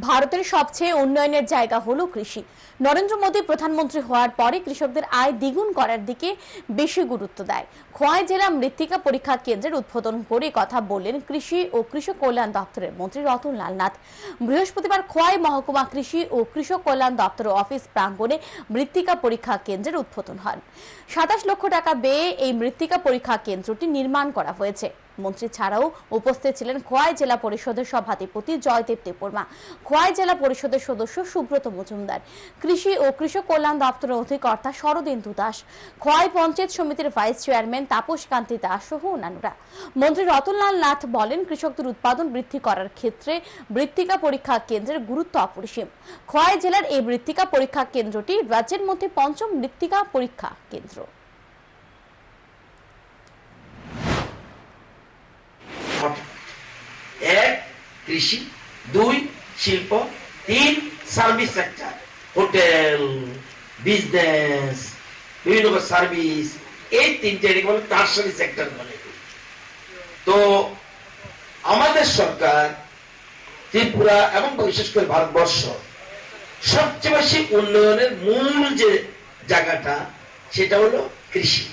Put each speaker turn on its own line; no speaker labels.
ভারতের সবচেয়ে উন্নয়নের জায়গা হলো কৃষি। নরেন্দ্র মোদী প্রধানমন্ত্রী হওয়ার পরে কৃষকদের আয় দ্বিগুণ করার দিকে বেশি গুরুত্ব দেয়। খোয়াই জেলা মৃত্তিকা পরীক্ষা কেন্দ্রের উদ্বোধন করে কথা বললেন কৃষি ও কৃষক কল্যাণ দপ্তরের মন্ত্রী রতন নাথ। বৃহস্পতিবার খোয়াই মহকুমা কৃষি ও কৃষক কল্যাণ দপ্তর অফিস প্রাঙ্গণে মৃত্তিকা পরীক্ষা কেন্দ্রের উদ্বোধন হয় সাতাশ লক্ষ টাকা ব্যয়ে এই মৃত্তিকা পরীক্ষা কেন্দ্রটি নির্মাণ করা হয়েছে। মন্ত্রী ছাড়াও উপস্থিত ছিলেন খোয়াই জেলা পরিষদের সভাধিপতি জয়দেব দেববর্মা খোয়াই জেলা পরিষদের সদস্য সুব্রত মজুমদার। কৃষি ও কৃষক কল্যাণ দপ্তরের অধিকর্তা শরদিন্দু দাস। খোয়াই পঞ্চায়েত সমিতির ভাইস চেয়ারম্যান তাপস কান্তি দাস সহ অন্যান্যরা। মন্ত্রী রতনলাল নাথ বলেন, কৃষকদের উৎপাদন বৃদ্ধি করার ক্ষেত্রে বৃত্তিকা পরীক্ষা কেন্দ্রের গুরুত্ব অপরিসীম। খোয়াই জেলার এই বৃত্তিকা পরীক্ষা কেন্দ্রটি রাজ্যের মধ্যে পঞ্চম মৃত্তিকা পরীক্ষা কেন্দ্র।
এক, কৃষি, দুই, শিল্প, তিন, সার্ভিস সেক্টর, হোটেল, বিজনেস, বিভিন্ন সার্ভিস। এই তিনটে বলে টার্সারি সেক্টর বলে। তো আমাদের সরকার ত্রিপুরা এবং বিশেষ করে ভারতবর্ষ সবচেয়ে বেশি উন্নয়নের মূল যে জায়গাটা, সেটা হলো কৃষি।